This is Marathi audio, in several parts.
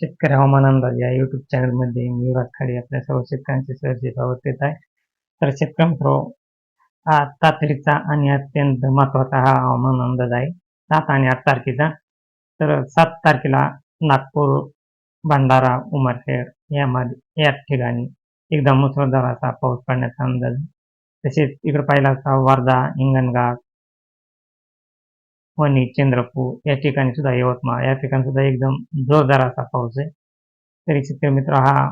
शेतकरी हवामान अंदाज या युट्यूब चॅनलमध्ये मी युवराज आपल्या सर्व शेतकऱ्यांचे सहजी स्वागत देत आहे. तर शेतकरी मित्र हा तातडीचा आणि अत्यंत महत्त्वाचा हा हवामान अंदाज आहे. सात आणि आठ तारखेचा. तर सात तारखेला नागपूर भंडारा उमरखेड यामध्ये या ठिकाणी एकदम मुसळधार असा पाऊस पडण्याचा अंदाज तसेच इकडे पाहिला असता वर्धा हिंगणघाट वणी चंद्रपूर या ठिकाणी सुद्धा यवतमाळ या ठिकाणी सुद्धा एकदम जोरदार असा पाऊस आहे. तरी शेतकरी मित्र हा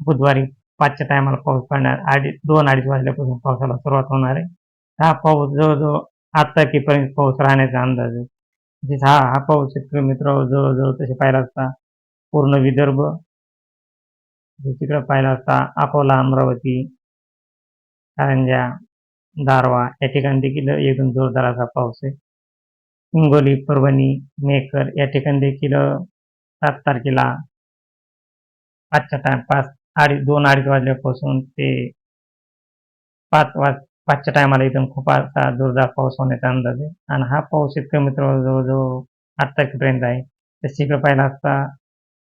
बुधवारी पाचच्या टायमाला पाऊस पडणार. अडीच दोन अडीच वाजल्यापासून पावसाला सुरुवात होणार आहे. हा पाऊस जवळजवळ आठ किपर्यंत पाऊस राहण्याचा अंदाज आहे. हा हा पाऊस शेतकरी मित्र जवळजवळ तसे पाहिला असता पूर्ण विदर्भ तिकडं पाहिला असता अकोला अमरावती कारंजा दारवा या ठिकाणी देखील एकदम जोरदार असा पाऊस आहे. हिंगोली परभणी मेकर या ठिकाणी देखील सात तारखेला पाचच्या टाइम पाच अडीच दोन अडीच वाजल्यापासून ते पाच वाज पाचच्या टायमाला एकदम खूप असा जोरदार पाऊस होण्याचा अंदाज आहे. आणि हा पाऊस इतका मित्र जवळजवळ आठ तारखेपर्यंत आहे. तशी इकडे पाहिला असता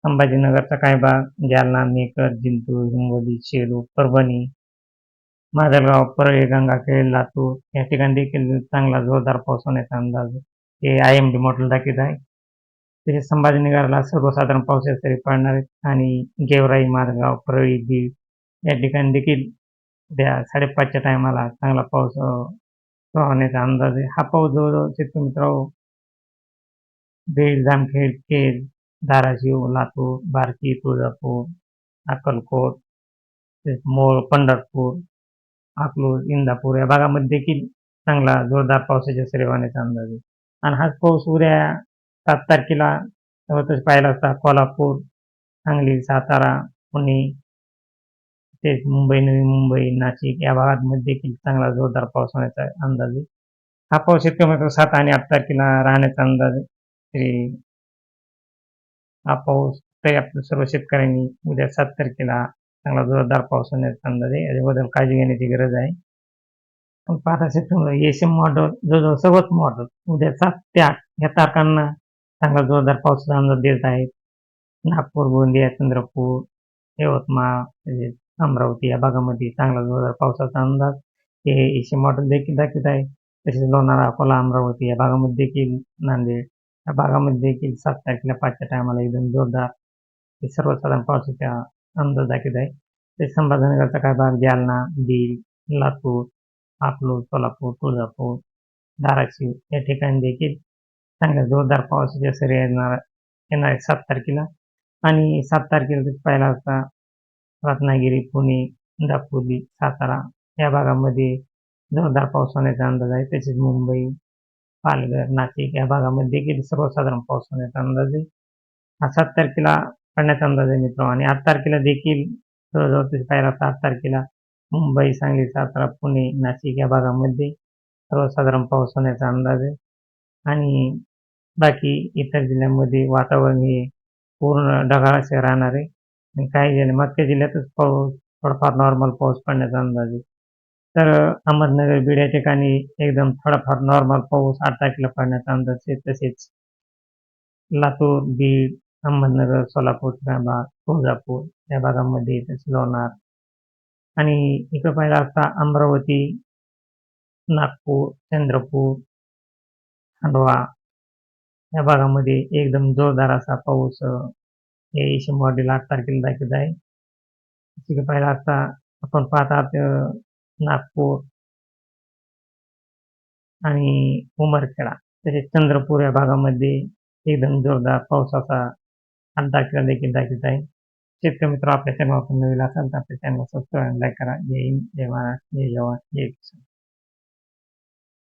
संभाजीनगरचा काही भाग जालना मेकर जिंतूर हिंगोली शेलू परभणी माजलगाव परळी गंगाखेड लातूर या ठिकाणी देखील चांगला जोरदार पाऊस होण्याचा अंदाज आहे. हे आय एम डी मॉडेल दाखवत आहे. तसेच संभाजीनगरला सर्वसाधारण पाऊस सरी पडणार आहेत. आणि गेवराई मारगाव परळी बीड या ठिकाणी देखील उद्या साडेपाचच्या टायमाला चांगला पाऊस होण्याचा अंदाज आहे. हा पाऊस जवळजवळ शेतकरी मित्र बीड जामखेड खेड धाराशिव लातूर बारकी तुळजापूर अक्कलकोट मोळ पंढरपूर अकलूज इंदापूर या भागामध्ये देखील चांगला जोरदार पावसाच्या सरी होण्याचा अंदाज आहे. आणि हाच पाऊस उद्या सात तारखेला जवळच पाहिला असता. कोल्हापूर सांगली सातारा पुणे तेच मुंबई नवी मुंबई नाशिक या भागांमध्ये देखील चांगला जोरदार पाऊस होण्याचा अंदाज आहे. हा पाऊस शेतकरी सात आणि आठ तारखेला राहण्याचा अंदाज आहे. तरी हा पाऊस तरी आपल्या सर्व शेतकऱ्यांनी उद्या सात तारखेला चांगला जोरदार पाऊस होण्याचा अंदाज आहे. याच्याबद्दल काळजी घेण्याची गरज आहे. पण पाहता शेतकरी मॉडेल जवळजवळ सर्वच मॉडेल उद्या सात या तारखांना चांगला जोरदार पावसाचा अंदाज देत आहेत. नागपूर गोंदिया चंद्रपूर यवतमाळ तसेच अमरावती या भागामध्ये चांगला जोरदार पावसाचा अंदाज. हे एसी मॉडेल देखील दाखवत आहे. तसेच लोणारा अकोला अमरावती या भागामध्ये देखील नांदेड या भागामध्ये देखील सात तारखेला पाचच्या टायमाला एकदम जोरदार हे सर्वसाधारण पावसाचा अंदाज दाखवत आहे. ते संभाजीनगरचा काय भाग? जालना बीड लातूर अकलूज सोलापूर तुळजापूर धाराशिव या ठिकाणी देखील चांगल्या जोरदार पावसाच्या सरी येणार येणार आहे सात तारखेला. आणि सात तारखेला पाहिला असता रत्नागिरी पुणे दापोली सातारा या भागामध्ये जोरदार पाऊस होण्याचा अंदाज आहे. तसेच मुंबई पालघर नाशिक या भागामध्ये देखील सर्वसाधारण पाऊस होण्याचा अंदाज आहे. हा सात तारखेला पडण्याचा अंदाज आहे मित्र आणि आठ तारखेला देखील जवळजवळ तसे पाहिला असता आठ तारखेला मुंबई सांगली सातारा पुणे नाशिक या भागामध्ये सर्वसाधारण पाऊस होण्याचा अंदाज आहे. आणि बाकी इतर जिल्ह्यांमध्ये वातावरण हे पूर्ण ढगाळ असे राहणार आहे. आणि काही जिल्ह्या मागच्या जिल्ह्यातच पाऊस थोडाफार नॉर्मल पाऊस पडण्याचा अंदाज आहे. तर अहमदनगर बीड या ठिकाणी एकदम थोडाफार नॉर्मल पाऊस आठ तारखेला पडण्याचा अंदाज आहे. तसेच लातूर बीड अहमदनगर सोलापूर भाग तुळजापूर या भागामध्ये तसेच लोणार आणि इकडे पाहिलं असता अमरावती नागपूर चंद्रपूर खंडवा या भागामध्ये एकदम जोरदार असा पाऊस हे मॉडेल आठ तारखेला दाखवत आहे. तिकडे पाहिला असता आपण पाहतात नागपूर आणि उमरखेडा. तसेच चंद्रपूर या भागामध्ये एकदम जोरदार पावसाचा आठ तारखेला देखील दाखवत आहे. शेतकरी मित्र आपल्या चॅनल नवीन असाल तर आपल्या चॅनल सबस्क्राईब लाईक करा जय हिंद जय महाराष्ट्र जय जवान जय किसान